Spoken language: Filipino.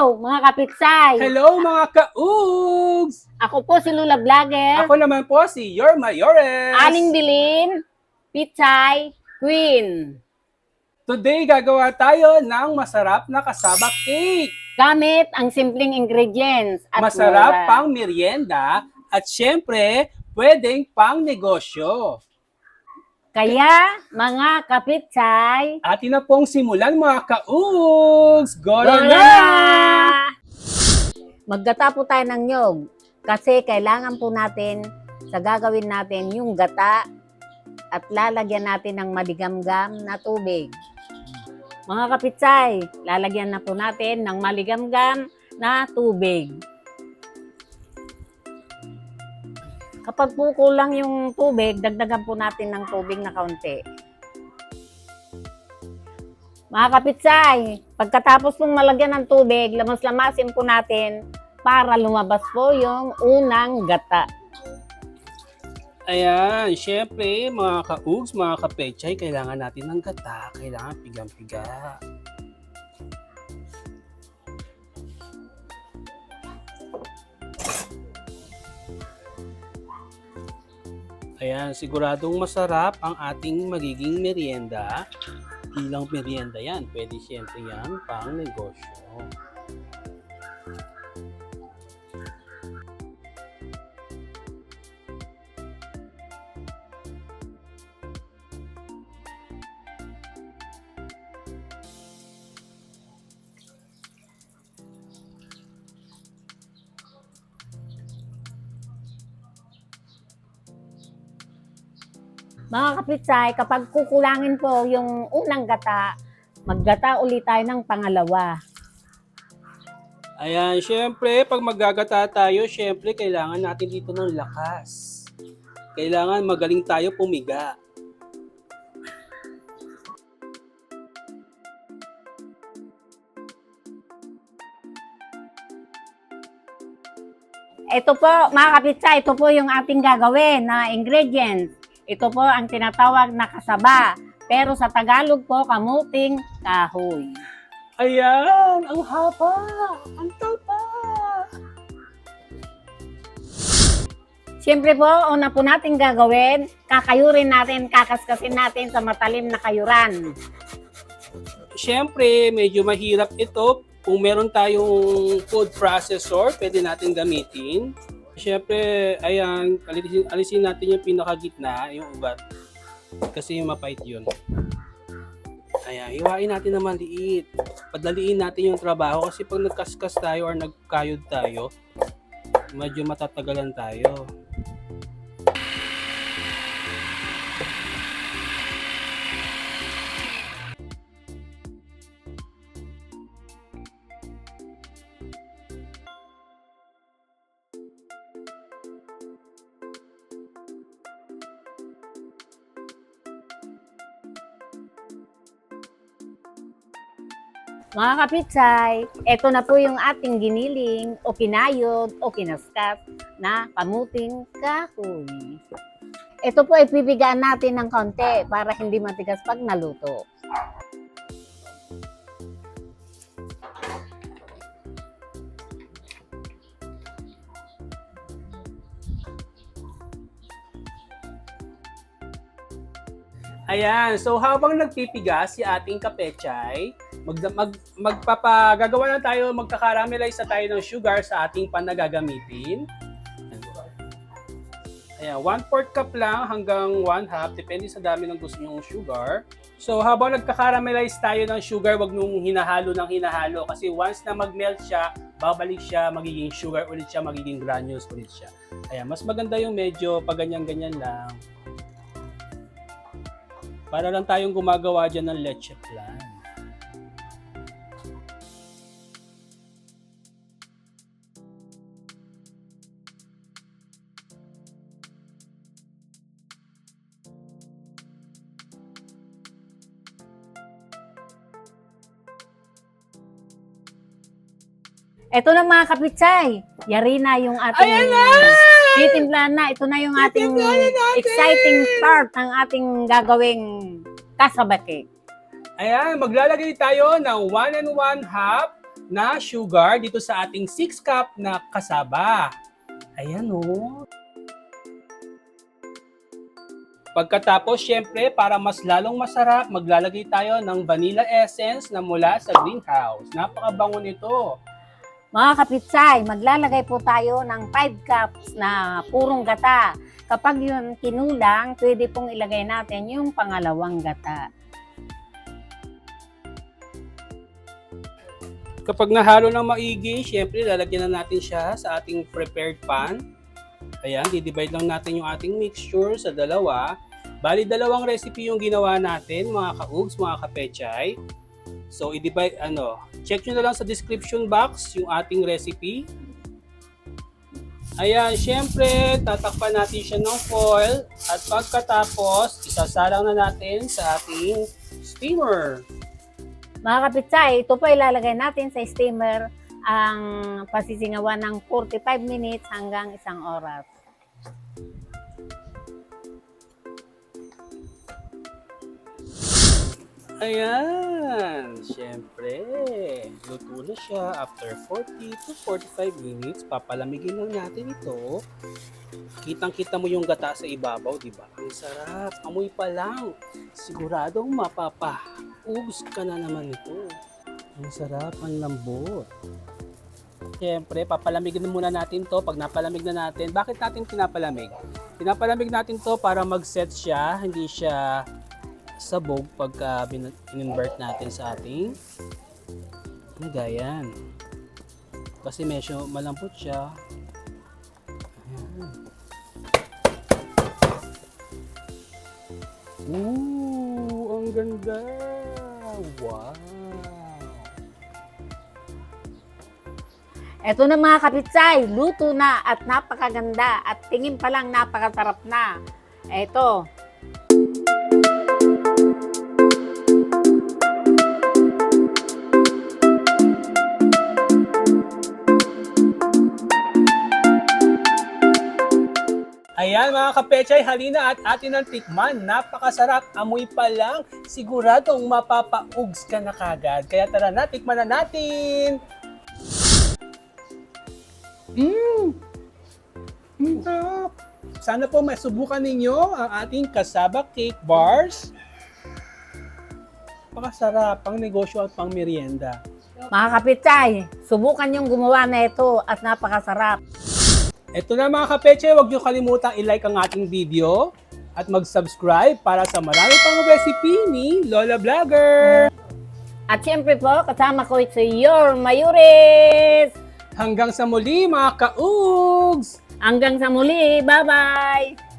Hello, mga kapitsay! Hello mga ka-Ugs! Ako po si Lula Vlogger, Ako naman po si Your Mayores. Aling Dilin, Pitsay, Queen. Today gagawa tayo ng masarap na kasaba cake. Gamit ang simpleng ingredients at Masarap mura. pang merienda at syempre pwedeng pang negosyo. Kaya, mga kapitsay, Atin na pong simulan mga ka-Ugs! Go Go na! na! Maggata po tayo ng nyog kasi kailangan po natin sa gagawin natin yung gata at lalagyan natin ng maligamgam na tubig. Mga kapitsay, lalagyan na po natin ng maligamgam na tubig. Kapag po kulang yung tubig, dagdagan po natin ng tubig na kaunti. Mga kapitsay, pagkatapos pong malagyan ng tubig, lamas-lamasin po natin para lumabas po yung unang gata. Ayan, syempre mga ka-Ugs, mga ka-pechay, kailangan natin ng gata. Kailangan pigang-piga. Ayan, siguradong masarap ang ating magiging merienda. Ilang merienda yan. Pwede siyempre yan pang negosyo. Mga kapitsay, kapag kukulangin po yung unang gata, maggata ulit tayo ng pangalawa. Ayan, syempre, pag maggagata tayo, syempre, kailangan natin dito ng lakas. Kailangan magaling tayo pumiga. Ito po, mga kapitsay, ito po yung ating gagawin na ingredients. Ito po ang tinatawag na kasaba. Pero sa Tagalog po, kamuting kahoy. Ayan, ang haba, ang taba. Siyempre po, una po natin gagawin, kakayurin natin, kakaskasin natin sa matalim na kayuran. Syempre, medyo mahirap ito. Kung meron tayong food processor, pwede natin gamitin. Syempre, ayan, alisin, alisin natin yung pinakagitna, yung ugat. Kasi mapait yun. Ayan, hiwain natin na maliit. Padaliin natin yung trabaho kasi pag nagkaskas tayo or nagkayod tayo, medyo matatagalan tayo. Mga kapitsay, ito na po yung ating giniling o kinayod o kinaskas na kamuting kahoy. Ito po ay pipigaan natin ng konti para hindi matigas pag naluto. Ayan, so habang nagpipigas si ating kapechay, mag, mag, magpapagagawa na tayo, magkakaramelize na tayo ng sugar sa ating pan na gagamitin. Ayan, 1 4 cup lang hanggang 1 half, depende sa dami ng gusto nyong sugar. So habang nagkakaramelize tayo ng sugar, wag nung hinahalo ng hinahalo kasi once na mag-melt siya, babalik siya, magiging sugar ulit siya, magiging granules ulit siya. Ayan, mas maganda yung medyo pag ganyan-ganyan lang. Para lang tayong gumagawa dyan ng leche plan. Ito na mga kapitsay, yari na yung ating Ayan na! Titimpla na. Ito na yung ating exciting part ng ating gagawing cake. Ayan, maglalagay tayo ng 1 and 1 half na sugar dito sa ating 6 cup na kasaba. Ayan o. Pagkatapos, syempre, para mas lalong masarap, maglalagay tayo ng vanilla essence na mula sa greenhouse. Napakabango nito. Mga kapitsay, maglalagay po tayo ng 5 cups na purong gata. Kapag yun kinulang, pwede pong ilagay natin yung pangalawang gata. Kapag nahalo ng maigi, syempre lalagyan na natin siya sa ating prepared pan. Ayan, didivide lang natin yung ating mixture sa dalawa. Bali, dalawang recipe yung ginawa natin, mga kaugs, mga kapechay. So, i-divide, ano, check nyo na lang sa description box yung ating recipe. Ayan, syempre, tatakpan natin siya ng foil. At pagkatapos, isasalang na natin sa ating steamer. Mga kapitsay, ito po ilalagay natin sa steamer ang pasisingawan ng 45 minutes hanggang isang oras. Ayan, syempre, luto na siya after 40 to 45 minutes. Papalamigin lang natin ito. Kitang-kita mo yung gata sa ibabaw, di ba? Ang sarap, amoy pa lang. Siguradong mapapa-ubs ka na naman ito. Ang sarap, ang lambot. Siyempre, papalamigin muna natin to. Pag napalamig na natin, bakit natin pinapalamig? Pinapalamig natin to para mag-set siya, hindi siya sabog pagka in-invert natin sa ating lagayan. Kasi medyo malambot siya. Ayan. Ooh, ang ganda! Wow! Ito na mga kapitsay, luto na at napakaganda at tingin pa lang napakasarap na. Ito, Ayan mga kapechay, halina at atin ang tikman. Napakasarap, amoy pa lang. Siguradong mapapaugs ka na kagad. Kaya tara na, tikman na natin. Mmm! Ang sarap. Sana po masubukan ninyo ang ating kasaba cake bars. Napakasarap, pang negosyo at pang merienda. mga kapitsay, subukan yung gumawa na ito at napakasarap. Ito na mga kapeche, huwag niyo kalimutang i-like ang ating video at mag-subscribe para sa marami pang recipe ni Lola Vlogger. At syempre po, kasama ko si Your Mayuris! Hanggang sa muli mga kaugs! Hanggang sa muli, bye-bye!